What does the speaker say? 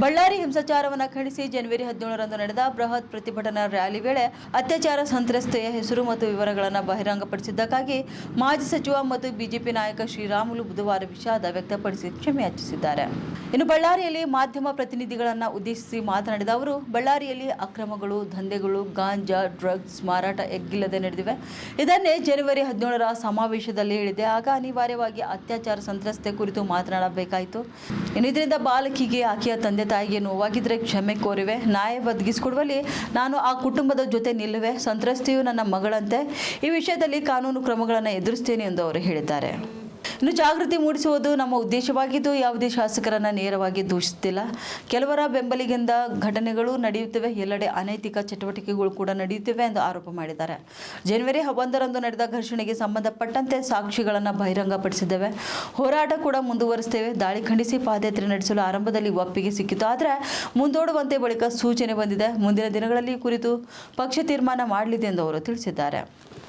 ಬಳ್ಳಾರಿ ಹಿಂಸಾಚಾರವನ್ನು ಖಂಡಿಸಿ ಜನವರಿ ಹದಿನೇಳರಂದು ನಡೆದ ಬೃಹತ್ ಪ್ರತಿಭಟನಾ ರ್ಯಾಲಿ ವೇಳೆ ಅತ್ಯಾಚಾರ, ಸಂತ್ರಸ್ತೆಯ ಹೆಸರು ಮತ್ತು ವಿವರಗಳನ್ನು ಬಹಿರಂಗಪಡಿಸಿದ್ದಕ್ಕಾಗಿ ಮಾಜಿ ಸಚಿವ ಮತ್ತು ಬಿಜೆಪಿ ನಾಯಕ ಶ್ರೀರಾಮುಲು ಬುಧವಾರ ವಿಷಾದ ವ್ಯಕ್ತಪಡಿಸಿ ಕ್ಷಮೆಯಾಚಿಸಿದ್ದಾರೆ ಇನ್ನು ಬಳ್ಳಾರಿಯಲ್ಲಿ ಮಾಧ್ಯಮ ಪ್ರತಿನಿಧಿಗಳನ್ನು ಉದ್ದೇಶಿಸಿ ಮಾತನಾಡಿದ ಅವರು, ಬಳ್ಳಾರಿಯಲ್ಲಿ ಅಕ್ರಮಗಳು, ದಂಧೆಗಳು, ಗಾಂಜಾ, ಡ್ರಗ್ಸ್ ಮಾರಾಟ ಎಗ್ಗಿಲ್ಲದೆ ನಡೆದಿವೆ. ಇದನ್ನೇ ಜನವರಿ ಹದಿನೇಳರ ಸಮಾವೇಶದಲ್ಲಿ ಹೇಳಿದೆ. ಆಗ ಅನಿವಾರ್ಯವಾಗಿ ಅತ್ಯಾಚಾರ, ಸಂತ್ರಸ್ತೆ ಕುರಿತು ಮಾತನಾಡಬೇಕಾಯಿತು. ಇನ್ನು ಇದರಿಂದ ಬಾಲಕಿಗೆ ಆಕೆಯ ತಂದೆ ತಾಯಿಗೆ ನೋವಾಗಿದ್ರೆ ಕ್ಷಮೆ ಕೋರಿವೆ. ನ್ಯಾಯ ಒದಗಿಸಿಕೊಡುವಲ್ಲಿ ನಾನು ಆ ಕುಟುಂಬದ ಜೊತೆ ನಿಲ್ಲುವೆ. ಸಂತ್ರಸ್ತೆಯು ನನ್ನ ಮಗಳಂತೆ. ಈ ವಿಷಯದಲ್ಲಿ ಕಾನೂನು ಕ್ರಮಗಳನ್ನು ಎದುರಿಸ್ತೇನೆ ಎಂದು ಅವರು ಹೇಳಿದ್ದಾರೆ. ಇನ್ನು ಜಾಗೃತಿ ಮೂಡಿಸುವುದು ನಮ್ಮ ಉದ್ದೇಶವಾಗಿದ್ದು ಯಾವುದೇ ಶಾಸಕರನ್ನು ನೇರವಾಗಿ ದೂಷಿಸುತ್ತಿಲ್ಲ. ಕೆಲವರ ಬೆಂಬಲಿಗಿಂದ ಘಟನೆಗಳು ನಡೆಯುತ್ತಿವೆ. ಎಲ್ಲೆಡೆ ಅನೈತಿಕ ಚಟುವಟಿಕೆಗಳು ಕೂಡ ನಡೆಯುತ್ತಿವೆ ಎಂದು ಆರೋಪ ಮಾಡಿದ್ದಾರೆ. ಜನವರಿ ಒಂದರಂದು ನಡೆದ ಘರ್ಷಣೆಗೆ ಸಂಬಂಧಪಟ್ಟಂತೆ ಸಾಕ್ಷಿಗಳನ್ನು ಬಹಿರಂಗಪಡಿಸಿದ್ದೇವೆ. ಹೋರಾಟ ಕೂಡ ಮುಂದುವರಿಸ್ತೇವೆ ದಾಳಿ ಖಂಡಿಸಿ ಪಾದಯಾತ್ರೆ ನಡೆಸಲು ಆರಂಭದಲ್ಲಿ ಒಪ್ಪಿಗೆ ಸಿಕ್ಕಿತು ಆದರೆ ಮುಂದೂಡುವಂತೆ ಬಳಿಕ ಸೂಚನೆ ಬಂದಿದೆ. ಮುಂದಿನ ದಿನಗಳಲ್ಲಿ ಕುರಿತು ಪಕ್ಷ ತೀರ್ಮಾನ ಮಾಡಲಿದೆ ಎಂದು ಅವರು ತಿಳಿಸಿದ್ದಾರೆ.